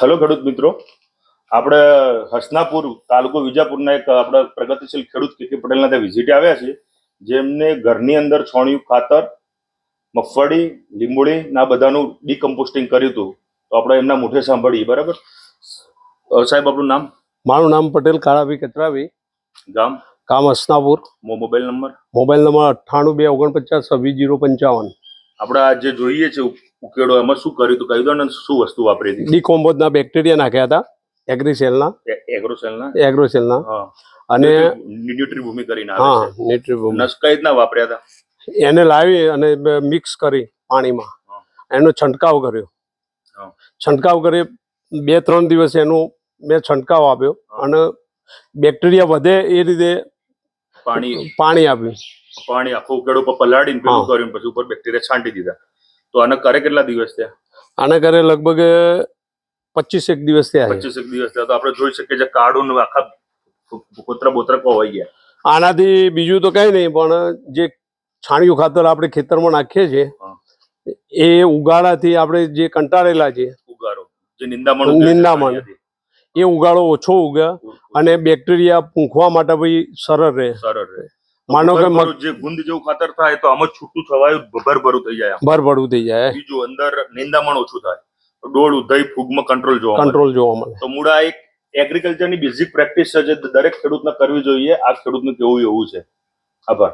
Hello ખેડૂત મિત્રો. આપણે હસનાપુર તાલુકો વિજાપુરના એક આપણા પ્રગતિશીલ ખેડૂત કે કે પટેલના ત્યાં વિઝિટે આવ્યા છે. જેમને ઘરની અંદર છોણિયું ખાતર મગફળી લીંબોળી ના બધાનું ડીકમ્પોસ્ટિંગ કર્યું હતું. તો આપણે એમના મુઠે સાંભળીએ બરાબર? સાહેબ આપણું નામ? મારું નામ પટેલ કાળાભી કચરાવી ગામ? ગામ Hasanapur. Mobile number? Mobile number અઠ્ઠાણું બે ઓગણપચાસ છવ્વીસ જીરો પંચાવન. આપણે આ જે જોઈએ છે ઉકેડો એમાં શું કર્યું હતું? કહી દો ને શું વસ્તુ વાપરી હતી? ડીકોમ્બોઝના બેક્ટેરિયા નાખ્યા હતા એગ્રીસેલના. એગ્રોસેલના? એગ્રોસેલના. અને ન્યુટ્રી ભૂમિ કરીને હા આવે છે. ન્યુટ્રીબૂમ નસ કઈ રીતના વાપર્યા હતા? એને લાવી અને મિક્સ કરી પાણીમાં. એનો છંટકાવ કર્યો. છંટકાવ કરી બે ત્રણ દિવસ એનું મેં છંટકાવ આપ્યો અને બેક્ટેરિયા વધે એ રીતે પાણી. પાણી આપ્યું. પાણી આખો ઉકેડો પર પલાળીને પેલું કર્યું પછી ઉપર બેક્ટેરિયા છાંટી દીધા. તો આને કરે કેટલા દિવસ થયા? આને કરે લગભગ પચીસ એક દિવસ થયા પચીસ એક દિવસ થયા. તો આપણે જોઈ શકીએ છે કાળું આખા કોતરા બોતરા કોવાઈ ગયા. આનાથી બીજું તો કઈ નહીં પણ જે છાણિયું ખાતર આપણે ખેતરમાં નાખીએ છીએ એ ઉગાડાથી આપણે જે કંટાળેલા છે ઉગાડો. જે નિંદામણ નિંદામણ. એ ઉગાડો ઓછો ઉગે અને બેક્ટેરિયા પૂંખવા માટે ભાઈ સરળ રહે. સરળ રહે. માનો કે જે ગુંદ જેવું ખાતર થાય તો આમાં છૂટું થવાયું ભરભરું થઈ જાય. ભરભરું થઈ જાય. બીજું અંદર નિંદામણ ઓછું થાય. ડોળ ઉધઈ ફૂગમાં કંટ્રોલ જોવા કંટ્રોલ જોવા મળે. તો મૂળા એક એગ્રીકલ્ચરની બેઝિક પ્રેક્ટિસ છે જે દરેક ખેડૂતને કરવી જોઈએ. આ ખેડૂતનું કેવું એવું છે? આભાર.